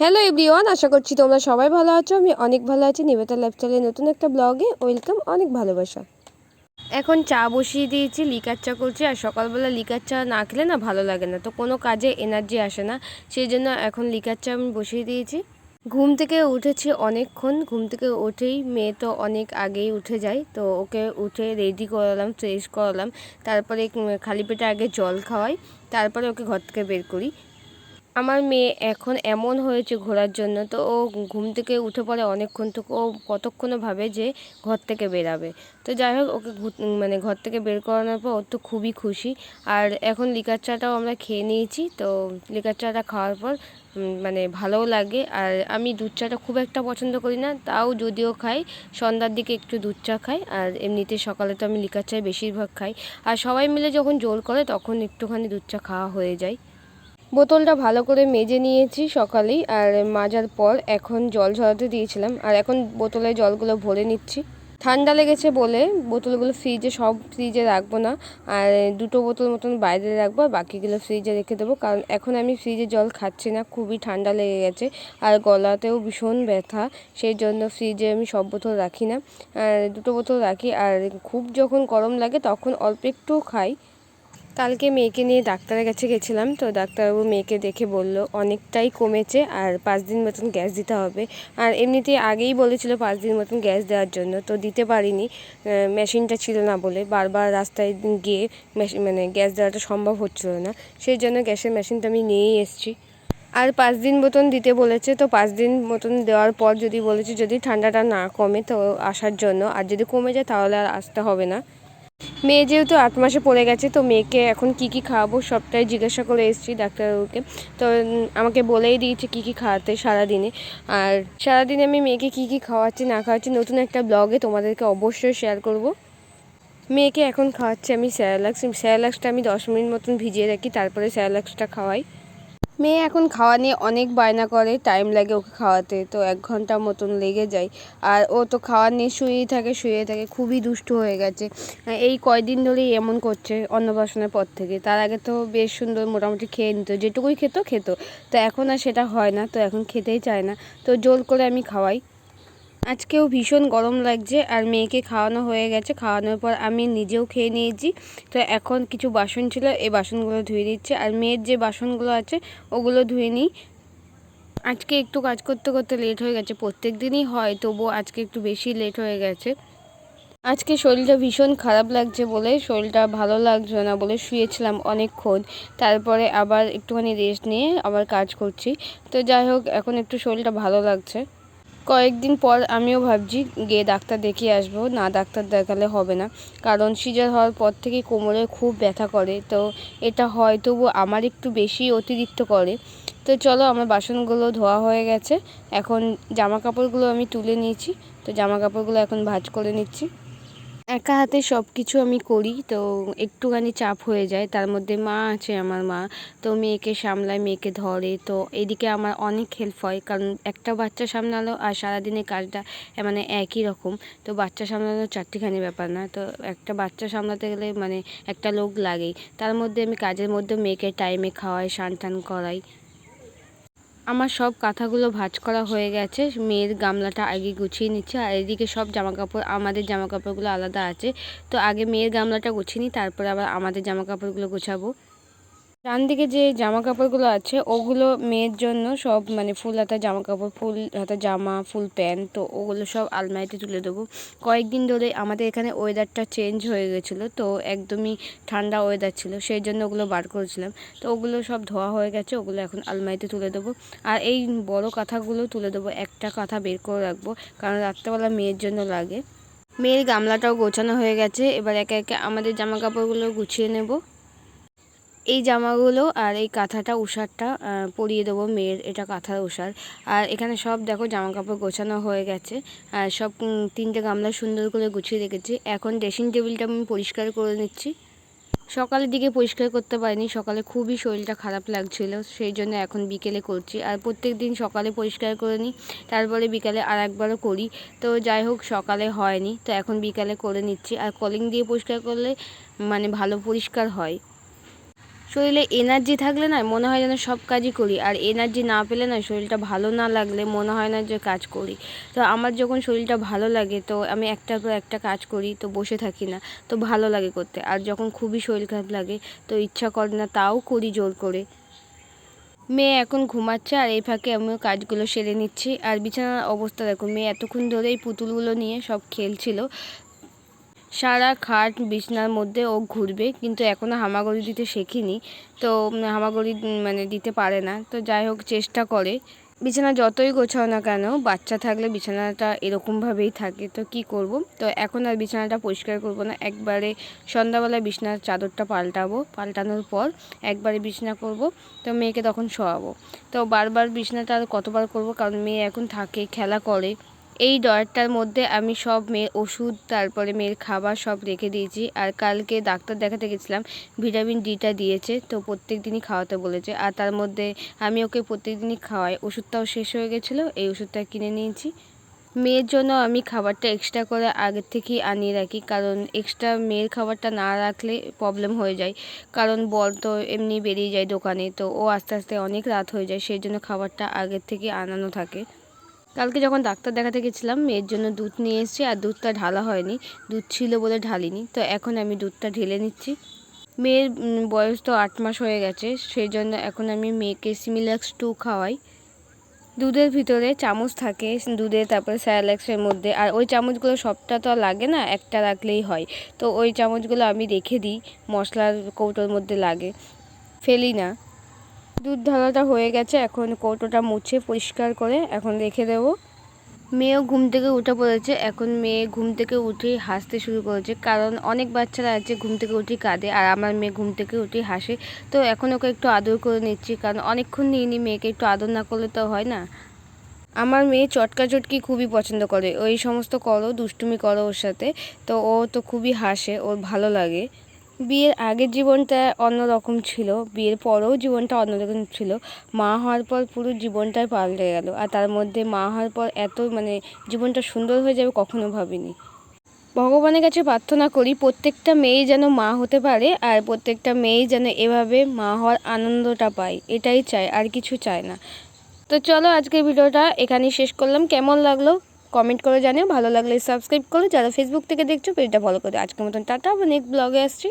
Hello everyone আশা করছি তোমরা সবাই ভালো আছো, আমি অনেক ভালো আছি, নিবেতা লাইফস্টাইলের নতুন একটা ব্লগে ওয়েলকাম অনেক ভালোবাসা। এখন চা বসিয়ে দিয়েছি, লিকার চা করছি, আর সকালবেলা লিকার চা না খেলে না ভালো লাগে না, তো কোনো কাজে এনার্জি আসে না, সেই জন্য এখন লিকার চা আমি বসিয়ে দিয়েছি। ঘুম থেকে উঠেছি অনেকক্ষণ, ঘুম থেকে উঠেই মেয়ে তো অনেক আগেই উঠে যায়, তো ওকে উঠে রেডি করালাম ফ্রেশ করালাম, তারপরে খালি পেটে আগে জল খাওয়াই, তারপরে ওকে ঘর থেকে বের করি। আমার মেয়ে এখন এমন হয়েছে ঘোরার জন্য, তো ও ঘুম থেকে উঠে পড়ে অনেকক্ষণ তো ও কতক্ষণও ভাবে যে ঘর থেকে বেরাবে। তো যাই হোক, ওকে মানে ঘর থেকে বের করানোর পর ওর তো খুবই খুশি। আর এখন লিকার চাটাও আমরা খেয়ে নিয়েছি, তো লিকার চাটা খাওয়ার পর মানে ভালোও লাগে। আর আমি দুধ চাটা খুব একটা পছন্দ করি না, তাও যদিও খাই, সন্ধ্যার দিকে একটু দুধ চা খাই, আর এমনিতে সকালে তো আমি লিকার চাই বেশিরভাগ খাই। আর সবাই মিলে যখন জোর করে, তখন একটুখানি দুধ চা খাওয়া হয়ে যায়। বোতলটা ভালো করে মেজে নিয়েছি সকালেই, আর মাজার পর এখন জল ঝরাতে দিয়েছিলাম। আর এখন বোতলে জলগুলো ভরে নিচ্ছি। ঠান্ডা লেগেছে বলে বোতলগুলো ফ্রিজে, সব ফ্রিজে রাখব না। আর দুটো বোতল মতন বাইরে রাখব, আর বাকিগুলো ফ্রিজে রেখে দেবো। কারণ এখন আমি ফ্রিজে জল খাচ্ছি না, খুবই ঠান্ডা লেগে গেছে। আর গলাতেও ভীষণ ব্যথা সেই জন্য ফ্রিজে আমি সব বোতল রাখি না। আর দুটো বোতল রাখি, আর খুব যখন গরম লাগে তখন অল্প একটু খাই। কালকে মেয়েকে নিয়ে ডাক্তারের কাছে গেছিলাম, তো ডাক্তারবাবু মেয়েকে দেখে বলল, অনেকটাই কমেছে আর পাঁচ দিন মতন গ্যাস দিতে হবে। আর এমনিতে আগেই বলেছিল পাঁচ দিন মতন গ্যাস দেওয়ার জন্য, তো দিতে পারিনি। মেশিনটা ছিল না বলে বারবার রাস্তায় গিয়ে মানে গ্যাস দেওয়াটা সম্ভব হচ্ছিল না। সেই জন্য গ্যাসের মেশিনটা আমি নিয়েই এসেছি। আর পাঁচ দিন মতন দিতে বলেছে, তো পাঁচ দিন মতন দেওয়ার পর যদি বলেছে যদি ঠান্ডাটা না কমে, তো আসার জন্য। আর যদি কমে যায় তাহলে আর আসতে হবে না। মেয়ে যেহেতু আট মাসে পড়ে গেছে, তো মেয়েকে এখন কি কি খাওয়াবো সবটাই জিজ্ঞাসা করে এসেছি ডাক্তারবাবুকে। তো আমাকে বলেই দিয়েছে কি কি খাওয়াতে সারাদিনে। আর সারাদিনে আমি মেয়েকে কি কি খাওয়াচ্ছি, না খাওয়াচ্ছি নতুন একটা ব্লগে তোমাদেরকে অবশ্যই শেয়ার করব। মেয়েকে এখন খাওয়াচ্ছি আমি স্যারালাক্স স্যারালাক্সটা আমি দশ মিনিট মতন ভিজিয়ে রাখি, তারপরে স্যারালাক্সটা খাওয়াই। মেয়ে এখন খাওয়া নিয়ে অনেক বায়না করে টাইম লাগে ওকে খাওয়াতে, তো এক ঘণ্টা মতন লেগে যায়। আর ও তো খাওয়া নিয়ে শুয়েই থাকে, শুয়ে থাকে, খুবই দুষ্ট হয়ে গেছে। এই কয়দিন ধরেই এমন করছে অন্নপ্রাশনের পর থেকে। তার আগে তো বেশ সুন্দর মোটামুটি খেয়ে নিত, যেটুকুই খেত খেত। তো এখন আর সেটা হয় না, তো এখন খেতেই চায় না। তো জোর করে আমি খাওয়াই। আজকেও ভীষণ গরম লাগছে আর মেয়েকে খাওয়ানো হয়ে গেছে। খাওয়ানোর পর আমি নিজেও খেয়ে নিয়েছি। তো এখন কিছু বাসন ছিল, এই বাসনগুলো ধুয়ে দিচ্ছে আর মেয়ের যে বাসনগুলো আছে, ওগুলো ধুয়ে নিই। আজকে একটু কাজ করতে করতে লেট হয়ে গেছে। প্রত্যেক দিনই হয় তবুও আজকে একটু বেশি লেট হয়ে গেছে। আজকে শরীরটা ভীষণ খারাপ লাগছে বলে, শরীরটা ভালো লাগছে না বলে শুয়েছিলাম অনেকক্ষণ। তারপরে আবার একটুখানি রেস্ট নিয়ে আবার কাজ করছি। তো যাই হোক, এখন একটু শরীরটা ভালো লাগছে। কয়েকদিন পর আমিও ভাবছি গিয়ে ডাক্তার দেখিয়ে আসব। না, ডাক্তার দেখালে হবে না। কারণ সিজার হওয়ার পর থেকে কোমরে খুব ব্যথা করে। তো এটা হয়, তবু আমার একটু বেশি অতিরিক্ত করে। তো চলো, আমার বাসনগুলো ধোয়া হয়ে গেছে। এখন জামা কাপড়গুলো আমি তুলে নিয়েছি। তো জামা কাপড়গুলো এখন ভাজ করে নিচ্ছি। একা হাতে সব কিছু আমি করি, তো একটুখানি চাপ হয়ে যায়। তার মধ্যে মা আছে আমার মা, তো মেয়েকে সামলায়, মেয়েকে ধরে। তো এদিকে আমার অনেক হেল্প হয়, কারণ একটা বাচ্চা সামলালো আর সারাদিনের কাজটা মানে একই রকম। তো বাচ্চা সামলানো চারটিখানি ব্যাপার না, তো একটা বাচ্চা সামলাতে গেলে মানে একটা লোক লাগেই। তার মধ্যে আমি কাজের মধ্যে মেয়েকে টাইমে খাওয়াই স্নান টান করাই। আমার সব কাঁথাগুলো ভাঁজ করা হয়ে গেছে। মেয়ের গামলাটা আগে গুছিয়ে নিচ্ছে আর এদিকে সব জামা কাপড় আমাদের জামা কাপড়গুলো আলাদা আছে। তো আগে মেয়ের গামলাটা গুছিয়ে নিই, তারপরে আবার আমাদের জামা কাপড়গুলো গোছাবো। ডান দিকে যে জামা কাপড়গুলো আছে, ওগুলো মেয়ের জন্য সব মানে ফুল হাতা জামা কাপড় ফুল হাতা জামা, ফুল প্যান্ট, তো ওগুলো সব আলমারিতে তুলে দেবো। কয়েকদিন ধরে আমাদের এখানে ওয়েদারটা চেঞ্জ হয়ে গেছিল, তো একদমই ঠান্ডা ওয়েদার ছিল, সেই জন্য ওগুলো বার করেছিলাম। তো ওগুলো সব ধোয়া হয়ে গেছে, ওগুলো এখন আলমারিতে তুলে দেবো। আর এই বড় কাঁথাগুলো তুলে দেবো, একটা কাঁথা বের করে রাখব, কারণ রাত্রেবেলা মেয়ের জন্য লাগে। মেয়ের গামলাটাও গোছানো হয়ে গেছে, এবার একে একে আমাদের জামা কাপড়গুলো গুছিয়ে নেব। এই জামাগুলো আর এই কাঁথাটা উষারটা পরিয়ে দেবো মেয়ের, এটা কাঁথার উষার আর এখানে সব দেখো জামা কাপড় গোছানো হয়ে গেছে। আর সব তিনটে গামলা সুন্দর করে গুছিয়ে রেখেছি। এখন ড্রেসিং টেবিলটা আমি পরিষ্কার করে নিচ্ছি। সকালের দিকে পরিষ্কার করতে পারিনি, সকালে খুবই শরীরটা খারাপ লাগছিল, সেই জন্য এখন বিকেলে করছি। আর প্রত্যেক দিন সকালে পরিষ্কার করে নিই, তারপরে বিকালে আর একবারও করি। তো যাই হোক, সকালে হয়নি, তো এখন বিকালে করে নিচ্ছি। আর কলিং দিয়ে পরিষ্কার করলে মানে ভালো পরিষ্কার হয়। শরীরে এনার্জি থাকলে না মনে হয় যেন সব কাজই করি। আর এনার্জি না পেলে না শরীরটা ভালো না লাগলে মনে হয় না যে কাজ করি। তো আমার যখন শরীরটা ভালো লাগে তো আমি একটা পর একটা কাজ করি তো বসে থাকি না, তো ভালো লাগে করতে। আর যখন খুবই শরীর খারাপ লাগে তো ইচ্ছা করে না তাও করি জোর করে। মেয়ে এখন ঘুমাচ্ছে আর এই ফাঁকে আমিও কাজগুলো সেরে নিচ্ছি। আর বিছানার অবস্থা দেখো, মেয়ে এতক্ষণ ধরে এই পুতুলগুলো নিয়ে সব খেলছিল। সারা খাট বিছনার মধ্যে ও ঘুরবে, কিন্তু এখনও হামাগড়ি দিতে শেখিনি। তো হামাগড়ি মানে দিতে পারে না। তো যাই হোক, চেষ্টা করে। বিছানা যতই গোছাও না কেন, বাচ্চা থাকলে বিছানাটা এরকমভাবেই থাকে। তো কি করব? তো এখন আর বিছানাটা পরিষ্কার করব না। একবারে সন্ধ্যাবেলায় বিছানার চাদরটা পাল্টাবো। পাল্টানোর পর একবারে বিছানা করব। তো মেয়েকে তখন শোয়াবো। তো বারবার বিছানাটা আর কতবার করব? কারণ মেয়ে এখন থাকে, খেলা করে। এই ডয়ারটার মধ্যে আমি সব মেয়ের ওষুধ, তারপরে মেয়ের খাবার সব রেখে দিয়েছি। আর কালকে ডাক্তার দেখাতে গেছিলাম, ভিটামিন ডিটা দিয়েছে, তো প্রত্যেক দিনই খাওয়াতে বলেছে। আর তার মধ্যে আমি ওকে প্রত্যেক দিনই খাওয়াই। ওষুধটাও শেষ হয়ে গেছিল, এই ওষুধটা কিনে নিয়েছি। মেয়ের জন্য আমি খাবারটা এক্সট্রা করে আগের থেকেই আনিয়ে রাখি, কারণ এক্সট্রা মেয়ের খাবারটা না রাখলে প্রবলেম হয়ে যায়। কারণ বল তো এমনি বেরিয়ে যায় দোকানে, তো ও আস্তে আস্তে অনেক রাত হয়ে যায়, সেই জন্য খাবারটা আগের থেকে আনানো থাকে। কালকে যখন ডাক্তার দেখাতে গেছিলাম, মেয়ের জন্য দুধ নিয়ে এসেছি আর দুধটা ঢালা হয়নি। দুধ ছিল বলে ঢালিনি। তো এখন আমি দুধটা ঢেলে নিচ্ছি। মেয়ের বয়স তো আট মাস হয়ে গেছে। সেই জন্য এখন আমি মেয়েকে সিমিলাক্স টু খাওয়াই। দুধের ভিতরে চামচ থাকে দুধে, তারপরে স্যালাক্সের মধ্যে। আর ওই চামচগুলো সবটা তো লাগে না, একটা রাখলেই হয়। তো ওই চামচগুলো আমি রেখে দিই, মশলার কৌটোর মধ্যে লাগে। ফেলি না। দুধ ঢালাটা হয়ে গেছে, এখন কৌটোটা মুছে পরিষ্কার করে এখন রেখে দেবো। মেয়েও ঘুম থেকে উঠে পড়েছে, এখন মেয়ে ঘুম থেকে উঠেই হাসতে শুরু করেছে, কারণ অনেক বাচ্চারা আছে ঘুম থেকে উঠেই কাঁদে, আর আমার মেয়ে ঘুম থেকে উঠেই হাসে। তো এখন ওকে একটু আদর করে নিচ্ছি, কারণ অনেকক্ষণ নিয়ে মেয়েকে একটু আদর না করলে তো হয় না। আমার মেয়ে চটকা চটকি খুবই পছন্দ করে, ওই সমস্ত করো, দুষ্টুমি করো ওর সাথে, তো ও তো খুবই হাসে, ওর ভালো লাগে। বিয়ের আগের জীবনটা অন্যরকম ছিল, বিয়ের পরেও জীবনটা অন্যরকম ছিল। মা হওয়ার পর পুরো জীবনটাই পাল্টে গেল, আর তার মধ্যে মা হওয়ার পর এত মানে জীবনটা সুন্দর হয়ে যাবে কখনো ভাবিনি। ভগবানের কাছে প্রার্থনা করি, প্রত্যেকটা মেয়ে যেন মা হতে পারে, আর প্রত্যেকটা মেয়ে যেন এভাবে মা হওয়ার আনন্দটা পায়, এটাই চাই, আর কিছু চায় না। তো চলো আজকের ভিডিওটা এখানেই শেষ করলাম, কেমন লাগল? কমেন্ট করে জানিও, ভালো লাগলে সাবস্ক্রাইব করো। যারা ফেসবুক থেকে দেখছ, পেজটা ফলো করে আজকের মতন টাটা, আবার নেক্সট ব্লগে আসছি।